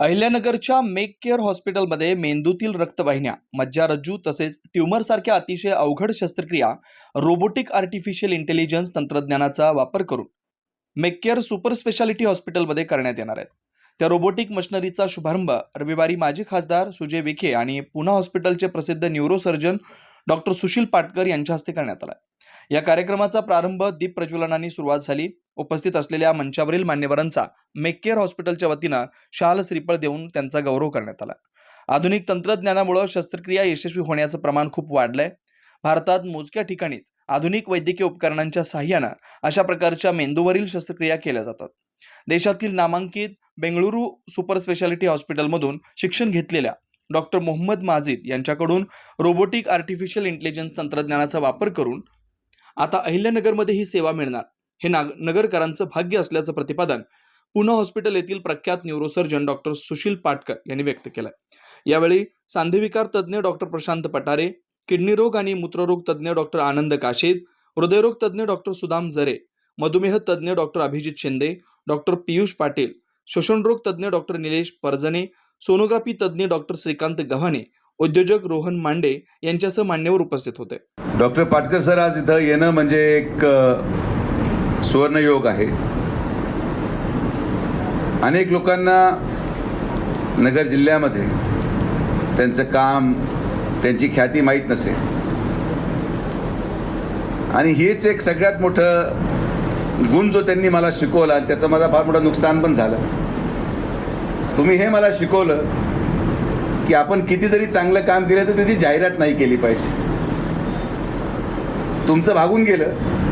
अहिल्यानगरच्या make care हॉस्पिटलमध्ये मेंदूतील रक्तवाहिन्या मज्जारज्जू तसेच ट्युमरसारख्या अतिशय अवघड शस्त्रक्रिया रोबोटिक आर्टिफिशियल इंटेलिजन्स तंत्रज्ञानाचा वापर करून मेक केअर सुपर स्पेशालिटी हॉस्पिटलमध्ये करण्यात येणार आहेत. त्या रोबोटिक मशिनरीचा शुभारंभ रविवारी माजी खासदार सुजय विखे आणि पुना हॉस्पिटलचे प्रसिद्ध न्यूरोसर्जन डॉक्टर सुशील पाटकर यांच्या हस्ते करण्यात आला. या कार्यक्रमाचा प्रारंभ दीप प्रज्वलनाने सुरुवात झाली. उपस्थित असलेल्या मंचावरील मान्यवरांचा मेककेअर हॉस्पिटलच्या वतीनं शाल श्रीफळ देऊन त्यांचा गौरव करण्यात आला. आधुनिक तंत्रज्ञानामुळे शस्त्रक्रिया यशस्वी होण्याचं प्रमाण खूप वाढलंय. भारतात मोजक्या ठिकाणीच आधुनिक वैद्यकीय उपकरणांच्या सहाय्यानं अशा प्रकारच्या मेंदूवरील शस्त्रक्रिया केल्या जातात. देशातील नामांकित बेंगळुरू सुपर स्पेशालिटी हॉस्पिटलमधून शिक्षण घेतलेल्या डॉक्टर मोहम्मद माजिद यांच्याकडून रोबोटिक आर्टिफिशियल इंटेलिजन्स तंत्रज्ञानाचा वापर करून आता अहिल्यानगरमध्ये ही सेवा मिळणार. हे नाग नगरकरांचं भाग्य असल्याचं प्रतिपादन पुणे हॉस्पिटल येथील प्रख्यात न्यूरोसर्जन डॉक्टर सुशील पाटकर यांनी व्यक्त केलं यावेळी सांधिविकार तज्ज्ञ डॉक्टर प्रशांत पटारे किडनी रोग आणि मूत्ररोग तज्ज्ञ डॉक्टर आनंद काशीद हृदयरोग तज्ज्ञ डॉक्टर सुदाम जरे मधुमेह तज्ज्ञ डॉक्टर अभिजित शिंदे डॉक्टर पियुष पाटील श्वसनरोग तज्ज्ञ डॉक्टर निलेश परजने सोनोग्राफी तज्ज्ञ डॉक्टर श्रीकांत गव्हाणे उद्योजक रोहन मांडे यांच्यासह मान्यवर उपस्थित होते. डॉक्टर पाटकर सर आज इथं येणं म्हणजे एक सुवर्णयोग आहे. अनेक लोकांना नगर जिल्ह्यामध्ये त्यांचं काम त्यांची ख्याती माहीत नसे. आणि हेच एक सगळ्यात मोठं गुण जो त्यांनी मला शिकवला आणि त्याचं माझा फार मोठं नुकसान पण झालं. तुम्ही हे मला शिकवलं की आपण कितीतरी चांगलं काम केलं तर त्याची जाहिरात नाही केली पाहिजे. तुमचं भागून गेलं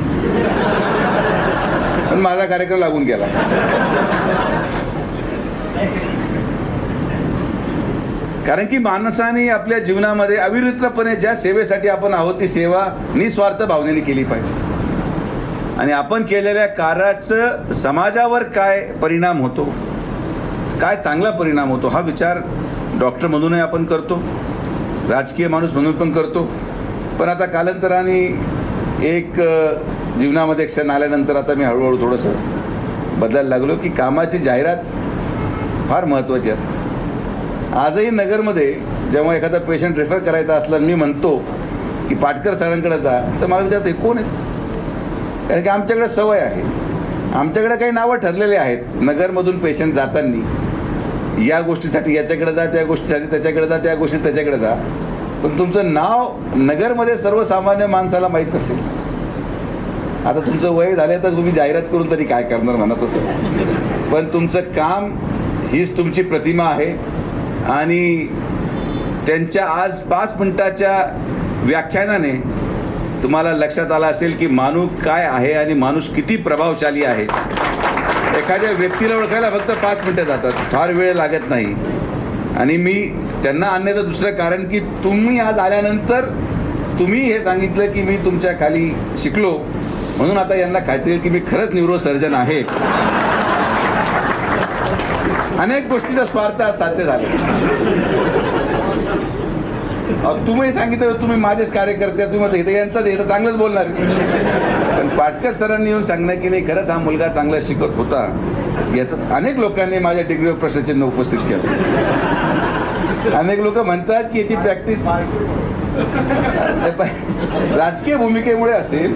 पण माझा कार्यक्रम लागून गेला. कारण की माणसाने आपल्या जीवनामध्ये अविरुद्धपणे ज्या सेवेसाठी आपण आहोत ती सेवा निस्वार्थ भावनेने केली पाहिजे. आणि आपण केलेल्या कार्याचं समाजावर काय परिणाम होतो? काय चांगला परिणाम होतो? हा विचार डॉक्टर म्हणूनही आपण करतो. राजकीय माणूस म्हणून पण करतो. पण आता कालांतराने एक जीवनामध्ये क्षण आल्यानंतर आता मी हळूहळू थोडंसं बदलायला लागलो की कामाची जाहिरात फार महत्त्वाची असते. आजही नगरमध्ये जेव्हा एखादा पेशंट रेफर करायचा असला मी म्हणतो की पाटकर सरांकडे जा तर मला विचारतं हे कोण आहे कारण की आमच्याकडे सवय आहे. आमच्याकडे काही नावं ठरलेले आहेत. नगरमधून पेशंट जाताना या गोष्टीसाठी याच्याकडे जा त्या गोष्टीसाठी त्याच्याकडे जा त्या गोष्टी त्याच्याकडे जा. पण तुमचं नाव नगरमध्ये सर्वसामान्य माणसाला माहीत नसेल. आता तुमचं वय झालं तर तुम्ही जाहिरात करून तरी काय करणार म्हणत असेल. पण तुमचं काम हीच तुमची प्रतिमा आहे. आणि त्यांच्या आज पाच मिनिटाच्या व्याख्यानाने तुम्हाला लक्षात आलं असेल की माणूस काय आहे आणि माणूस किती प्रभावशाली आहे. एखाद्या व्यक्तीला ओळखायला फक्त पाच मिनटं जातात. फार वेळ लागत नाही. आणि मी त्यांना आणण्याचं दुसरं कारण की तुम्ही आज आल्यानंतर तुम्ही हे सांगितलं की मी तुमच्या खाली शिकलो. म्हणून आता यांना खात्री की मी खरंच न्यूरो सर्जन आहे. अनेक गोष्टीचा स्वार्थ आज साध्य झाला. तुम्ही सांगितलं तुम्ही माझेच कार्यकर्ते तुम्ही यांचाच हे तर चांगलंच बोलणार. पण पाटकर सरांनी येऊन सांगणं की नाही खरंच हा मुलगा चांगला शिकत होता. याचं अनेक लोकांनी माझ्या डिग्रीवर प्रश्नचिन्ह उपस्थित केलं. अनेक लोक म्हणतात की याची प्रॅक्टिस राजकीय भूमिकेमुळे असेल.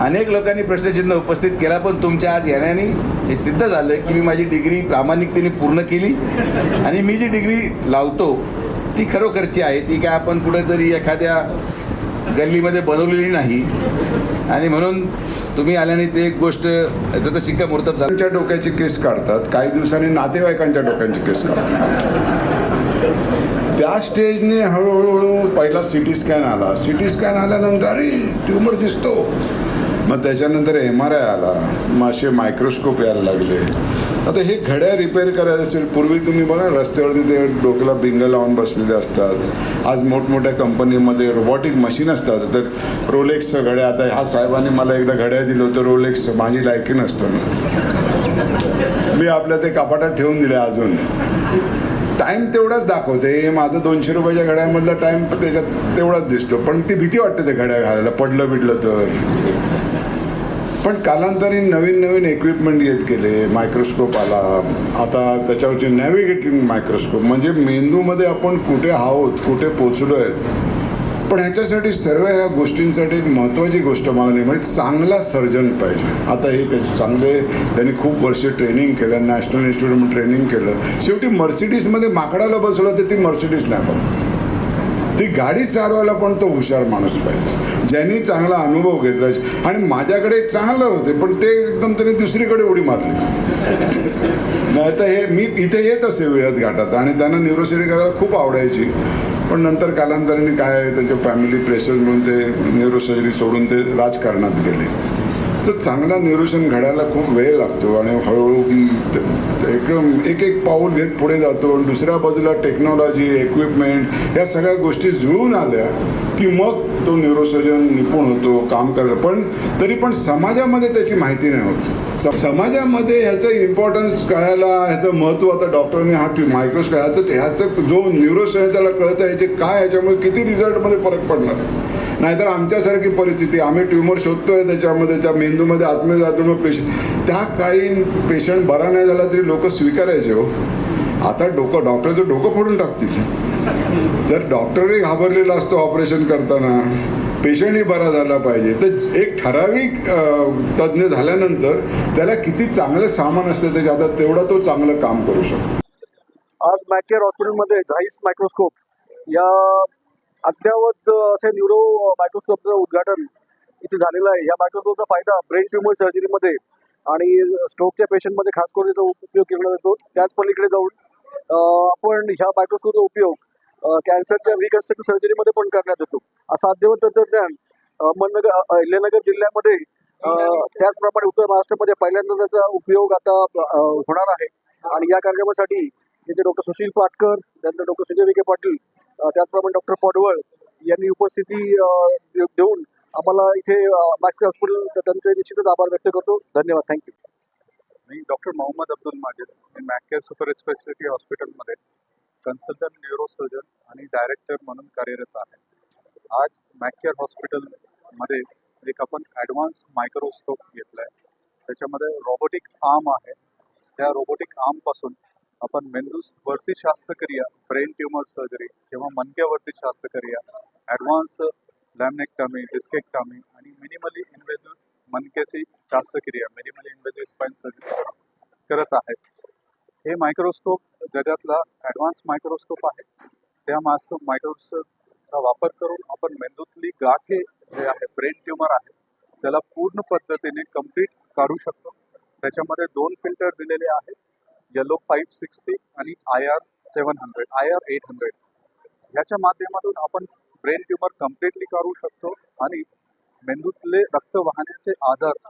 अनेक लोकांनी प्रश्नचिन्ह उपस्थित केला पण तुमच्या आज येण्याने हे सिद्ध झालं की मी माझी डिग्री प्रामाणिकतेने पूर्ण केली. आणि मी जी डिग्री लावतो ती खरोखरची आहे. ती काय आपण कुठेतरी एखाद्या गल्लीमध्ये बनवलेली नाही. आणि म्हणून तुम्ही आल्याने ते एक गोष्ट त्याचं शिक्कामोर्तब झालं. डोक्याची केस काढतात. काही दिवसांनी नातेवाईकांच्या डोक्यांची केस काढतात. त्या स्टेजने हळूहळू पहिला सी टी स्कॅन आला. सी टी स्कॅन आल्यानंतर अरे ट्युमर दिसतो. मग त्याच्यानंतर एम आर आय आला. मग असे मायक्रोस्कोप यायला लागले. आता हे घड्या रिपेअर करायचं असेल पूर्वी तुम्ही बघा रस्त्यावरती ते डोक्याला बिंग लावून बसलेले असतात. आज मोठमोठ्या कंपनीमध्ये रोबोटिक मशीन असतात. तर रोलेक्सचं घड्या आता ह्या साहेबांनी मला एकदा घड्या दिलं होतं रोलेक्स माझी लायकी नसतं मी आपल्या ते कपाटात ठेवून दिले अजून. टाइम तेवढाच दाखवते. माझं दोनशे रुपयाच्या घड्यामधला टाइम त्याच्यात तेवढाच दिसतो. पण ती भीती वाटते ते घड्या घालायला. पडलं बिडलं तर. पण कालांतरी नवीन नवीन इक्विपमेंट येत गेले. मायक्रोस्कोप आला. आता त्याच्यावरची नॅव्हिगेटिंग मायक्रोस्कोप म्हणजे मेंदूमध्ये आपण कुठे आहोत कुठे पोचलो आहेत पण ह्याच्यासाठी सर्व ह्या गोष्टींसाठी एक महत्त्वाची गोष्ट मला नाही म्हणजे चांगला सर्जन पाहिजे. आता हे त्याचे चांगले त्यांनी खूप वर्ष ट्रेनिंग केलं नॅशनल इन्स्टिट्यूट ट्रेनिंग केलं. शेवटी मर्सिडीजमध्ये माकडाला बसवलं तर ती मर्सिडीज नाही बघ ती गाडी चालवायला पण तो हुशार माणूस पाहिजे. ज्यांनी चांगला अनुभव घेतला. आणि माझ्याकडे चांगलं होते पण ते एकदम त्यांनी दुसरीकडे उडी मारली. नाही तर हे मी इथे येत असे वेळात घाटात. आणि त्यांना न्यूरोसरी करायला खूप आवडायची. पण नंतर कालांतराने काय त्यांच्या फॅमिली प्रेशर म्हणून ते न्यूरोसर्जरी सोडून ते राजकारणात गेले. तर चांगला निरोशन घडायला खूप वेळ लागतो आणि हळूहळू की एकदम एक एक पाऊल घेत पुढे जातो आणि दुसऱ्या बाजूला टेक्नॉलॉजी इक्विपमेंट या सगळ्या गोष्टी जुळून आल्या की मग तो न्यूरोसर्जन निपुण होतो काम करायला पण तरी पण समाजामध्ये त्याची माहिती नाही होत. समाजामध्ये ह्याचं इम्पॉर्टन्स कळायला ह्याचं महत्त्व आता डॉक्टरांनी हा मायक्रोस्कोप तर ह्याचं जो न्यूरोसर्जन त्याला कळतं ह्याचे काय ह्याच्यामुळे किती रिझल्टमध्ये फरक पडणार? नाहीतर आमच्यासारखी परिस्थिती आम्ही ट्युमर शोधतोय त्याच्यामध्ये त्या मेंदूमध्ये आतमध्ये जातो पेशंट त्या काळी पेशंट बरा नाही झाला तरी लोक स्वीकारायचे हो. आता डोकं डॉक्टरचं डोकं फोडून टाकतील. जर डॉक्टरही घाबरलेला असतो ऑपरेशन करताना पेशंटही बरा झाला पाहिजे. तर एक ठराविक तज्ज्ञ झाल्यानंतर त्याला किती चांगलं सामान असतं त्याच्या आता तेवढा तो चांगलं काम करू शकतो. आज मॅकेअर हॉस्पिटलमध्ये झाईस मायक्रोस्कोप. या अद्ययावत असे न्यूरो मायक्रोस्कोपचं उद्घाटन इथे झालेलं आहे या मायक्रोस्कोपचा फायदा ब्रेन ट्युमर सर्जरीमध्ये आणि स्ट्रोकच्या पेशंटमध्ये खास करून याचा उपयोग केला जातो. त्याच पलीकडे जाऊन आपण ह्या मायक्रोस्कोपचा उपयोग कॅन्सरच्या रिकन्स्ट्रक्टिव्ह सर्जरीमध्ये पण करण्यात येतो. असं अद्यवत तंत्रज्ञान अहमदनगर अहिल्यानगर जिल्ह्यामध्ये त्याचप्रमाणे उत्तर महाराष्ट्रामध्ये पहिल्यांदा त्याचा उपयोग आता होणार आहे. आणि या कार्यक्रमासाठी इथे डॉक्टर सुशील पाटकर त्यानंतर डॉक्टर सुजय विखे पाटील त्याचप्रमाणे डॉक्टर पडवळ यांनी उपस्थिती देऊन आम्हाला इथे मॅक्स हॉस्पिटल त्यांचे निश्चितच आभार व्यक्त करतो. धन्यवाद. थँक्यू मी डॉक्टर मोहम्मद अब्दुल माजिद. मी मॅकेअर सुपर स्पेशालिटी हॉस्पिटलमध्ये कन्सल्टंट न्यूरोसर्जन आणि डायरेक्टर म्हणून कार्यरत आहे. आज मॅकेअर हॉस्पिटलमध्ये एक आपण ॲडव्हान्स मायक्रोस्कोप घेतला आहे त्याच्यामध्ये रोबोटिक आर्म आहे. त्या रोबोटिक आर्मपासून आपण मेंदूस वरती शास्त्रक्रिया ब्रेन ट्युमर सर्जरी किंवा मनक्यावरती शास्त्रक्रिया ॲडव्हान्स लॅमनेक्टॉमी डिस्केक्टॉमी आणि मिनिमली इन्व्हेजिव्ह मनक्याची शास्त्रक्रिया मिनिमली इन्व्हेजिव्ह स्पाईन सर्जरी करत आहे. हे मायक्रोस्कोप जगातला ॲडव्हान्स मायक्रोस्कोप आहे. त्या मास्को मायक्रोस्कोपचा वापर करून आपण मेंदूतली गाठे जे आहे ब्रेन ट्युमर आहे त्याला पूर्ण पद्धतीने कंप्लीट काढू शकतो. त्याच्यामध्ये दोन फिल्टर दिलेले आहेत. येलो फाईव्ह सिक्स्टी आणि I R seven hundred I R eight hundred ह्याच्या माध्यमातून आपण ब्रेन ट्युमर कम्प्लिटली काढू शकतो आणि मेंदूतले रक्त वाहण्याचे आजार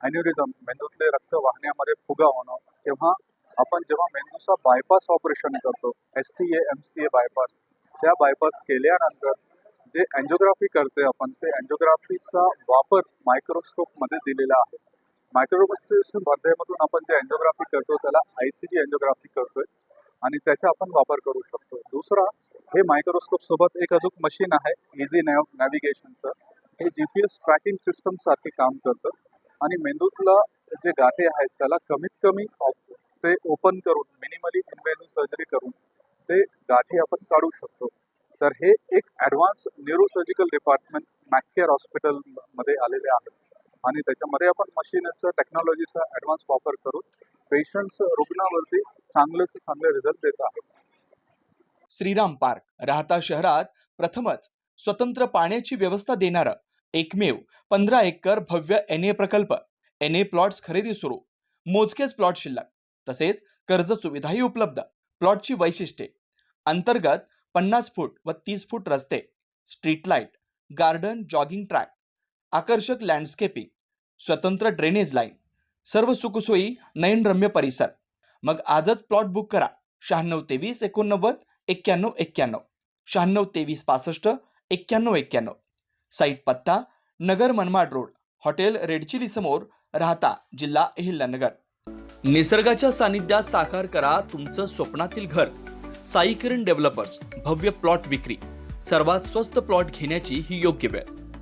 अॅन्युरिझम मेंदूतले रक्त वाहण्यामध्ये फुगा होणं किंवा आपण जेव्हा मेंदूचा बायपास ऑपरेशन करतो S T A M C A bypass त्या बायपास केल्यानंतर जे अँजिओग्राफी करते आपण ते अँजिओग्राफीचा वापर मायक्रोस्कोपमध्ये दिलेला आहे. मायक्रोबसेशन माध्यमातून आपण जे अँजिओग्राफी करतो त्याला आय सी जी अँजिओग्राफी करतोय आणि त्याचा आपण वापर करू शकतो. दुसरा हे मायक्रोस्कोप सोबत एक अजून मशीन आहे इझी नॅव नॅव्हिगेशनचं हे G P S tracking system सारखे काम करतं आणि मेंदूतला जे गाठे आहेत त्याला कमीत कमी ते ओपन करून मिनिमली इन्व्हेजिव्ह सर्जरी करून ते गाठी आपण काढू शकतो. तर हे एक ॲडव्हान्स न्यूरोसर्जिकल डिपार्टमेंट मॅककेअर हॉस्पिटलमध्ये आलेले आहे. आणि त्याच्यामध्ये आपण मशीनचं टेक्नॉलॉजीचा ॲडव्हान्स वापर करून पेशंट्स रुग्णावरती चांगलेच चांगले रिझल्ट देत आहेत. श्रीराम पार्क राहता शहरात प्रथमच स्वतंत्र पाण्याची व्यवस्था देणारा एकमेव पंधरा एकर भव्य एन ए प्रकल्प एन ए प्लॉट्स खरेदी सुरू. मोजकेच प्लॉट शिल्लक तसेच कर्ज सुविधाही उपलब्ध. प्लॉटची वैशिष्ट्ये अंतर्गत पन्नास फूट व तीस फूट रस्ते street light garden jogging track आकर्षक लँडस्केपिंग स्वतंत्र ड्रेनेज लाईन सर्व सुखसोयी नयनरम्य परिसर. मग आजच प्लॉट बुक करा. शहाण्णव तेवीस एकोणनव्वद एक्क्याण्णव एक्क्याण्णव. शहाण्णव तेवीस पासष्ट एक्क्याण्णव एक्क्याण्णव. साईट पत्ता Nagar Manmad road. Hotel red chili समोर राहता जिल्हा अहिल्यानगर. निसर्गाच्या सानिध्यात साकार करा तुमचं स्वप्नातील घर. साई किरण डेव्हलपर्स भव्य प्लॉट विक्री. सर्वात स्वस्त प्लॉट घेण्याची ही योग्य वेळ.